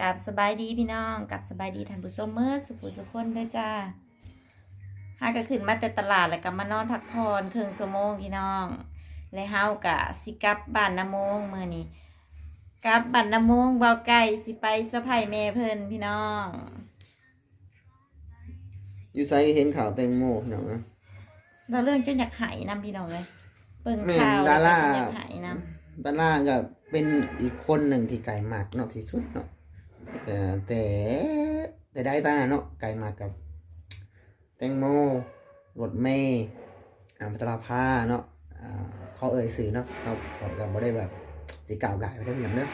กับสบายดีพี่น้องกับสบายดีท่านผู้ชมเมื่อสุขสุขคนเด้อจ้าหาก็ขึ้นมาแต่ตลาดแล้วก็มานอนพักผ่อนครึ่งชั่วโมงพี่น้อง และเฮากะสิกลับบ้านนาโมงมื้อนี้กลับบ้านนาโมงเบาไก่สิไปสะไผแม่เพิ่นพี่น้องอยู่ไซเห็นข่าวแตงโมพี่น้องนะเราเรื่องจนอยากหายนํพี่น้องเลยเบิ่งแม่นข่าวดาราแล้วก็อยากหายนํดาราก็เป็นอีกคนหนึ่งที่ไก่หมากเนาะที่สุดเนาะเอ่อ แต่แต่ได้บ้างเนาะไก่มากับ แตงโมรถเมย์อัมพัชราภาเนาะเขาเอ่ยสื่อเนาะเราเราก็บ่ได้แบบสิกล่าวกายไปได้อย่างเนาะ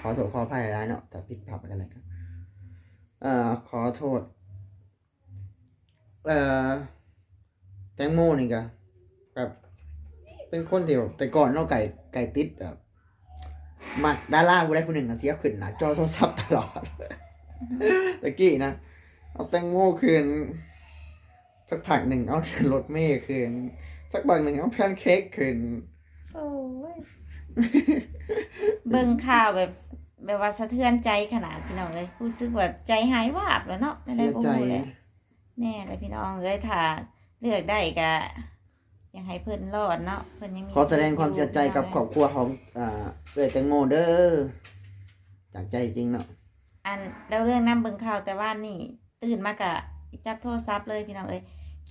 ขอโทษขออภัยหลายเนาะแต่ผิดพลาดกันเลยครับเอ่อขอโทษเอ่อแตงโมนี่ก็แบบเป็นคนที่แบบแต่ก่อนเนาะไก่ไก่ติดแบบ มักดาราผู้ใดผู้หนึ่งนะที่เอาขึ้นหน้าจอโทรศัพท์ตลอดตะกี้นะเอาแตงโมคืน สักผักหนึ่งเอารถเมย์คืน สักบักหนึ่งเอาแพนเค้กคืนโอ้ยเบิ่งข่าวแบบแบบว่าสะเทือนใจขนาดพี่น้องเลยรู้สึกว่าใจหายวาบแล้วเนาะไม่ได้เสียบ่ใจฮู้เลยแน่เลยพี่น้องเอ้ยถ้าเลือกได้ก็ อยากให้เพิ่นรอดเนาะเพิ่นยังมีขอแสดงความเสียใจกับครอบครัวของอ่าเอ้ยแตงโมเด้อจากใจจริงเนาะอันแล้วเรื่องนํเบิ่งข่าวแต่ว่านี่ ตื่นมากะจับโทรศัพท์เลยพี่น้องเอ้ย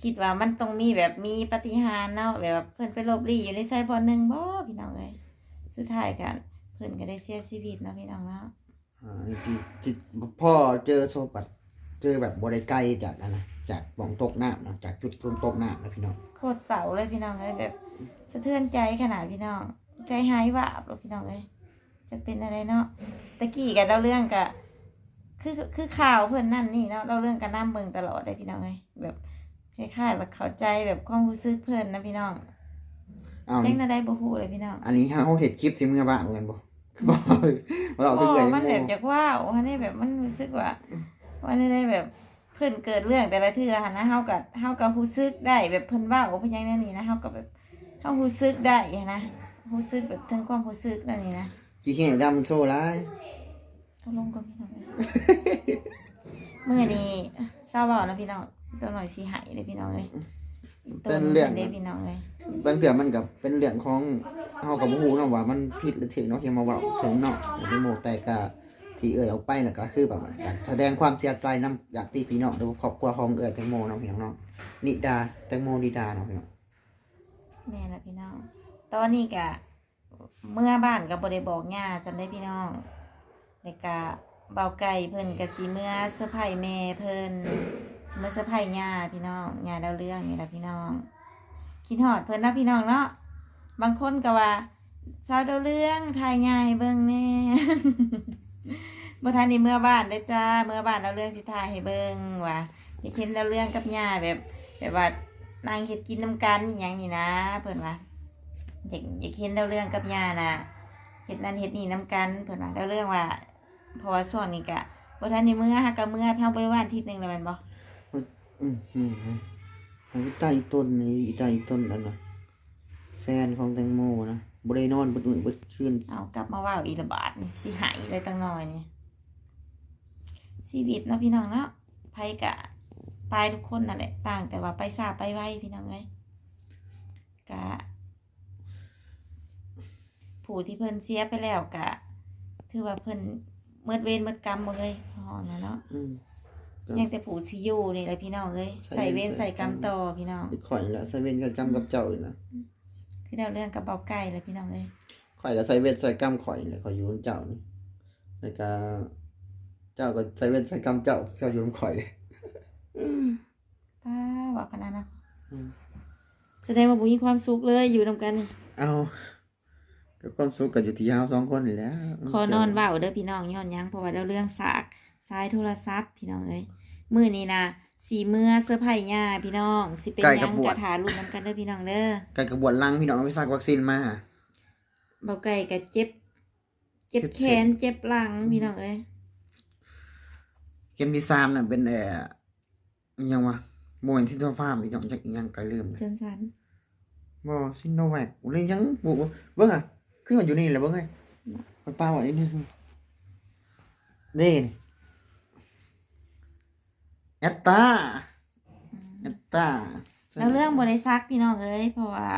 คิดว่ามันต้องมีแบบมีปาฏิหารย์เนาะแบบว่าเพิ่นไปลบหลีอยู่ในไซบอลหนึ่งบ่พี่น้องเอ้ยสุดท้ายกันเพิ่นก็ได้เสียชีวิตเนาะพี่น้องเนาะอ่าพี่จิตพ่อเจอโซบัดเจอแบบบริไกลจากอะไร จากบ่องตกน้ำเนาะจากจุดตกน้ำนะพี่น้องโคตรเสาเลยพี่น้องเอ้ยแบบสะเทือนใจขนาดพี่น้อง ใจหายวาบเลยพี่น้องเอ้ยจะเป็นอะไรเนาะตะกี้กันเล่าเรื่องกะคือคือข่าวเพื่อนนั่นนี่เนาะเล่าเรื่องกันน้ำเมืองตลอดเลยพี่น้องเอ้ยแบบคล้ายๆแบบเข้าใจแบบความรู้สึกเพื่อนนะพี่น้องเอาแจ้นี่งนาได้บ่ฮู้เลยพี่น้องอันนี้เขาเห็ดคลิปสิเมื่อบ้านเหมือนกันบ่บ่เราโอ้ถึงเลยมันแบบจากว้าวอันนี้แบบมันรู้สึกว่าวันนี้ได้แบบเพิ่นเกิดเรื่องแต่ละเทื่อหันนะเฮากับเฮากับฮู้สึกได้แบบเพิ่นเว้าเพิ่นหยังนั่นนี่นะเฮาก็แบบเฮาฮู้สึกได้หั้นนะฮู้สึกแบบถึงความฮู้สึกนั่นนี่นะจีเห็นดำมันโซ่ร้ายเอาลงก่อนพี่น้องเอ้ยมื้อนี้เศร้าเว้านะพี่น้องตัวหน่อยสิหายเลยพี่น้องเอ้ยอีต้เด้พี่น้องเอ้ยบางเถื่อมันกับเป็นเรื่องของเฮากับบ่ฮู้เนาะว่ามันผิดหรือถูกเนาะที่มาเว้าถึงเนาะอย่างที่โมแต่ก็ ที่เอ่ยออกไปน่ะก็คือแบบว่าอยากแสดงความเสียใจนำญาติพี่น้องหรือว่าครอบครัวของเอ่ยแตงโมเนาะพี่น้องเนาะนิดาแตงโมนิดาเนาะพี่น้องแม่ละพี่น้อง ตอนนี้ก็เมื่อบ้านก็บ่ได้บอกย่าจำได้พี่น้องแล้วก็เบาไก่เพิ่นก็สิเมื่อเซอร์ไพรส์แม่เพิ่นสิเมื่อเซอร์ไพรส์ย่าพี่น้องย่าดาเรื่องนี่ละพี่น้องคิดฮอดเพิ่นนะพี่น้องเนาะบางคนก็ว่าสาวดาเรื่องถ่ายย่าให้เบิ่งแน่ บ่ทันได้เมื่อบ้านเด้จ้า เมื่อบ้านดาเรื่องสิถ่ายให้เบิ่งว่าอยากเห็นดาเรื่องกับย่าแบบแบบว่านางเฮ็ดกินน้ำกันอย่างนี้นะเพิ่นว่าอยากอยากเห็นดาเรื่องกับย่าน่ะเฮ็ดนั่นเฮ็ดนี่น้ำกันเพิ่อนว่าดาเรื่องว่าเพราะว่าช่วงนี้ก็บ่ทันได้เมื่อฮักก็เมื่อเฮาบริวารทิตย์หนึ่งแล้วม่นบ่อืมนี่นะโอ้ยต้ต้นนี่อีใต้ต้นนั่นน่ะแฟนของแตงโมนะ บ่ได้นอนเบิดมื้อเบิดคืนเอากลับมาเว้าอีละบาทนี่สิหายเลยตั้งน้อยนี่ชีวิตเนาะพี่น้องเนาะไผก็ตายทุกคนนั่นแหละต่างแต่ว่าไปซาไปไวพี่น้องเอ้ยก็ผู้ที่เพิ่นเสียไปแล้วก็ถือว่าเพิ่นเมิดเวรเมิดกรรมบ่เฮ้ยพอนะเนาะอืมยังแต่ผู้ที่อยู่นี่แหละพี่น้องเอ้ยใส่ใส่เวเวรรใส่ใส่กกรรรรมมต่อพี่น้องไปข่อยแล้วใส่เวรกับกรรมกับเจ้าอีกแล้ วคือดาวเรื่องกับเบาไก่เลยพี่น้องเอ้ยข่อยก็ใส่เวรใส่กรรมข่อยเลยข่อยอยู่นำเจ้านี่แล้วก็เจ้าก็ใส่เวรใส่กรรมเจ้าเจ้าอยู่นำข่อยป้าว่าขนาดนั้นอืมแสดงว่าบุมีความสุขเลยอยู่นำกันนี่เอาก็ความสุขก็อยู่ที่เฮาสองคนนี่แหล้วขอนอนเว้าเด้อพี่น้องย้อนหยังเพราะว่าดาวเรื่องสากสายโทรศัพท์พี่น้องเอ้ยมื้อนี้นะ สีเมื่อเสื้อผ้าย่าพี่น้องสิเป็นหยังกระถารุ่นนํกันเด้อพี่น้องเด้อการกระบวนลังพี่น้องเอาไปซักวัคซีนมา เบาไก่ก็เจ็บ เจ็บเจ็บ แขนเจ็บหลังพี่น้องเอ้ยเข็มที่สามน่ะเป็นเอ่ออิหยังวะโมเอนซินโทฟาร์มอีกอย่างจากอีหยังก็ลืมเลยจนสันบ่ซิโนแวคเลยยังบ่เบิ่งอะคือมันอยู่นี่แหละเบิ่งไงมันป้าไว้นี่นี่ แอตตาแอตตาแล้วเรื่องบริซักพี่น้องเอ้ยเพราะว่า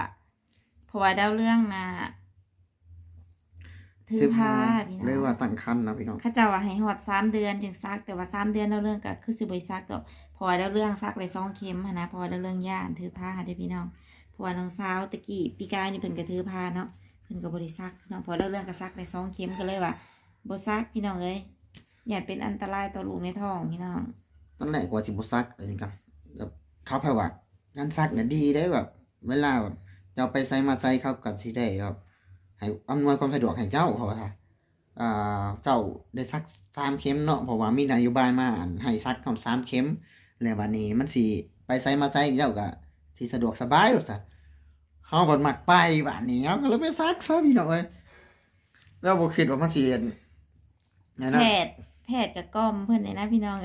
เพราะว่าดาวเรื่องน่ะถือผ้าพี่น้องเรียกว่าตั้งคันนะพี่น้องเข้าเจ้าว่าให้หอดสามเดือนจึงซัก แต่ว่าสามเดือนดาวเรื่องก็คือสิบริซักดอกเพราะว่าดาวเรื่องซักเลยสองเข็มหั้นนะเพราะว่าดาวเรื่องย่านถือผ้าเด้อพี่น้องเพราะว่าน้องสาวตะกี้ปีกายนี่เพิ่นก็ถือผ้าเนาะเพิ่นก็บริซักพี่น้องเพอดาวเรื่องก็ซักเลยสองเข็มก็เลยว่าบ่ซักพี่น้องเอ้ยอย่าเป็นอันตรายต่อลูกในท้องพี่น้อง ตอนแรกว่าสิบซักเลยนี่ครับแบบเขาแปลว่าการซักเนี่ยดีได้แบบ เวลาแบบจะเอาไปใส่มาใส่เขาก็สิได้แบบให้อำนวยความสะดวกให้เจ้าเพราะว่าอ่าเจ้าได้ซักสามเข็มเนาะเพราะว่ามีนโยบายมาอันให้ซักทั้งสามเข็มแล้วบัดนี้มันสิไปใส่มาใส่เจ้าก็สิสะดวกสบายว่าซะเฮาบ่มักไปบัดนี้เฮาก็เลยไปซักซะพี่น้องเอ้ยแล้วบ่คิดว่ามันสิอันนั่นแพนะ แพทย์กับก้อมเพิ่นเนี่ยนะพี่น้อง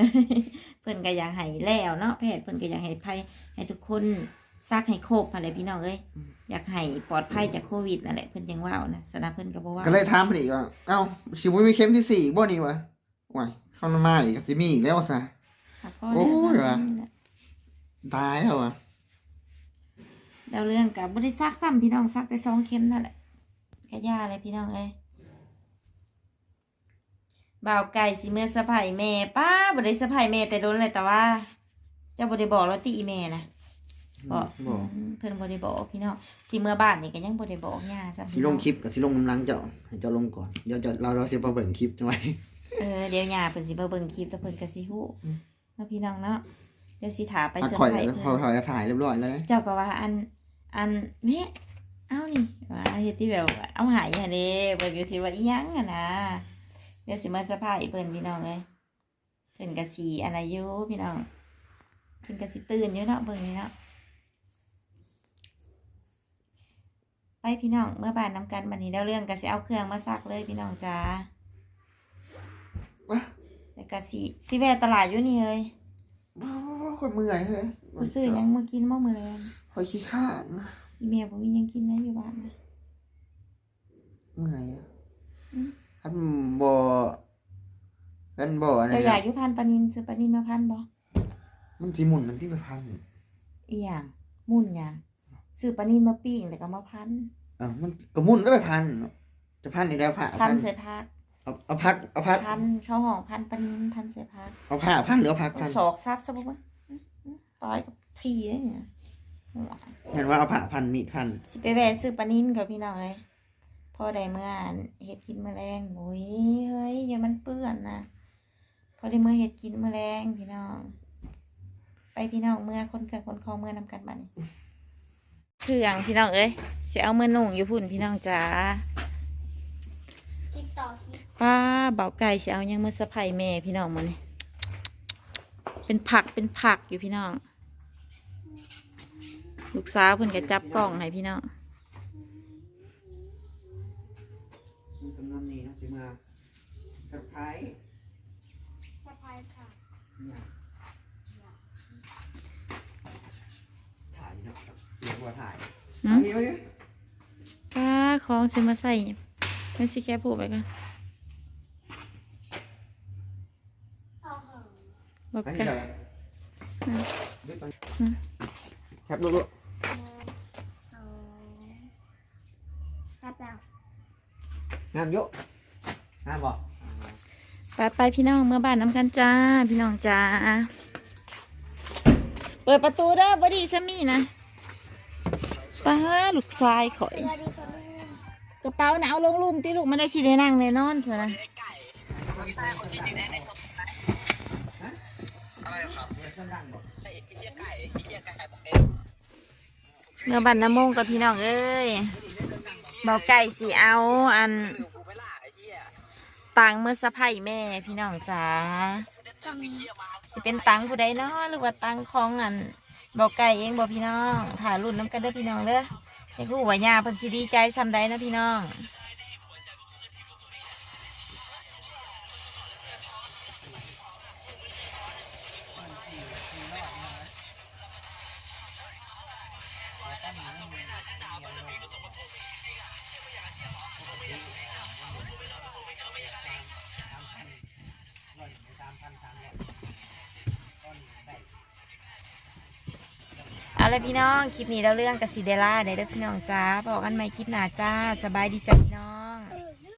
เพิ่นก็อยากให้แล้วเนาะแพทย์เพิ่นก็อยากให้ภัยให้ทุกคนซักให้ครบอะไรพี่น้องเอ้ยอยากให้ปลอดภัยจากโควิดนั่นแหละเพิ่นยังว่านะสนะเพิ่นก็บ่ว่าก็เลยถามเพิ่นอีกว่าเอ้าสิบ่มีเข็มที่สี่บ่นี่วะว้ายเข้ามาอีกก็สิมีอีกแล้วซะค่ะพ่อโอ้ยแล้วว่ะตายแล้วอะดาวเรื่องกับบ่ได้ซักซ้ำพี่น้องซักแต่สองเข็มนั่นแหละก็ย่าเลยพี่น้องเอ้ย บ่าวไก่สิเมื่อสะพายแม่ป้าบ่ได้สะพายแม่แต่โดนเลยแต่ว่า เจ้าบ่ได้บอกแล้วติอีแม่นะบอกบอกอืมเพิ่นบ่ได้บอกพี่น้องสิเมื่อบ้านนี่ก็ยังบ่ได้บอกย่าซ้ำสิลงคลิปกับสิลงกำลังเจ้าให้เจ้าลงก่อนเดี๋ยวเจะเราเราสิมาเบิ่งคลิปจังไว้เออเดี๋ยวย่าเพิ่นสิมาเบิ่งคลิปแล้วเพิ่นก็สิฮู้อืมเนาะพี่น้องเนาะเดี๋ยวสิถาไปอะเซอร์ข่อยไพรส์พอเพิ่นข่อยจะถ่ายเรียบร้อยแล้วนะเจ้าก็ว่าอันอันแม่เอ้านี่ว่าเฮ็ดที่แบบว่าเอาหายหั่นเด้เพิ่นก็สิว่าอีหยังอะนะเดี๋ยวสิมาเซอร์ไพรส์เพิ่นพี่น้องเอ้ยเพิ่นก็สิอันอายุพี่น้องเพิ่นก็สิตื่นอยู่เนาะเบิ่งนี่เนาะไปพี่น้องเมื่อบ้านน้ำกันบัดนี้แล้วเรื่องก็สิเอาเครื่องมาซักเลยพี่น้องจ้าว้าแล้วก็สิสิแวะตลาดอยู่นี่เฮ้ยข่อยเมื่อยเฮ้ยกูซื้อหยังมากินบ่มื้อแลงข่อยขี้ข้านอีแม่บ่มีหยังกินนะอยู่บ้านนะเมื่อยอะ อืมคันบ่คันบ่อันนั้เจ้านอยากอยู่พันปลานินซื้อปลานินมาพันบ่มันสิหมุนมันที่ไปพันอีหยังมุ่นหยังซื้อปลานินมาปิ้งแล้วก็มาพันอะมันก็หมุนก็ไปพันเนาะจะพันนี่ได้ผ้าพันใส่ผักเอาเอาพักเอาพักพันเข้าห้องพันปลานินพันใส่ผักเอาผ้าพันหรือเอาพักพันศอกซับซะบ่วะอื้ออื้อปล่อยกับทีเลยเนี่ยหัวเห็นว่าเอาผ้าพันมีดพันสิไปแวะซื้อปลานินกับพี่น้องเอ้ย พอได้เมื่ออันเฮ็ดกินมื้อแรงโอ้ยเฮ้ยอย่ามันเปื้อนนะพอได้เมื่อเฮ็ดกินมื้อแรงพี่น้อง ไปพี่น้องเมื่อคนเกิดคนคอเมื่อนำกันบัดนี้เครื่องพี่น้องเอ้ยสิเอามือนุ่งอยู่พุ่นพี่น้องจ๋าคลิปต่อคลิปป้าเบาไก่สิเอาหยังมือสะไพายแม่พี่น้องมานี่เป็นผักเป็นผักอยู่พี่น้องลูกสาวเพิ่นก็จับกล้องให้พี่น้อง จำนวนนี้นะจิมาเซอร์ไพรส์สะพายค่ะเนี่ยถ่ายเนาะครับเรียกว่าถ่ายหืมอันนี้วะเนี่ยป้าของสิมาใส่ไม่สิแค่ผูกไปกันเอาเหอะบอกอันกันี้นจะอืมด้วยตอนอืมครับลูกหนึ่งสองครับแล้วๆงามเยอะงามบอก ไปไปพี่น้องเมื่อบ้านน้ำกันจ้า พี่น้องจ้า เปิดประตูเด้อบดีซะมีนะป้าลูกชายข่อย กระเป๋าน่ะเอาลงลุ่มที่ลูกไม่ได้สิได้นั่งแน่นอนใช่ไหมเมื่อบันน้ำมงกับพี่น้องเอ้ยเบาไก่สิเอาอัน ตังเมื่อสะพายแม่พี่น้องจ๋าต้องสิเป็นตังผู้ใดเนาะหรือว่าตังของอันเบาไก่เองบ่พี่น้องถ่ายรุ่นน้ำกันเด้อพี่น้องเด้อให้ผู้ว่าญาเพิ่นสิดีใจซ้ำใดนะพี่น้อง ละพี่น้อง คลิปนี้เราเรื่องกับซีเดล่าได้เด้อพี่น้องจ้าบอกันใหม่คลิปหน้าจ้า สบายดีจ้าพี่น้อง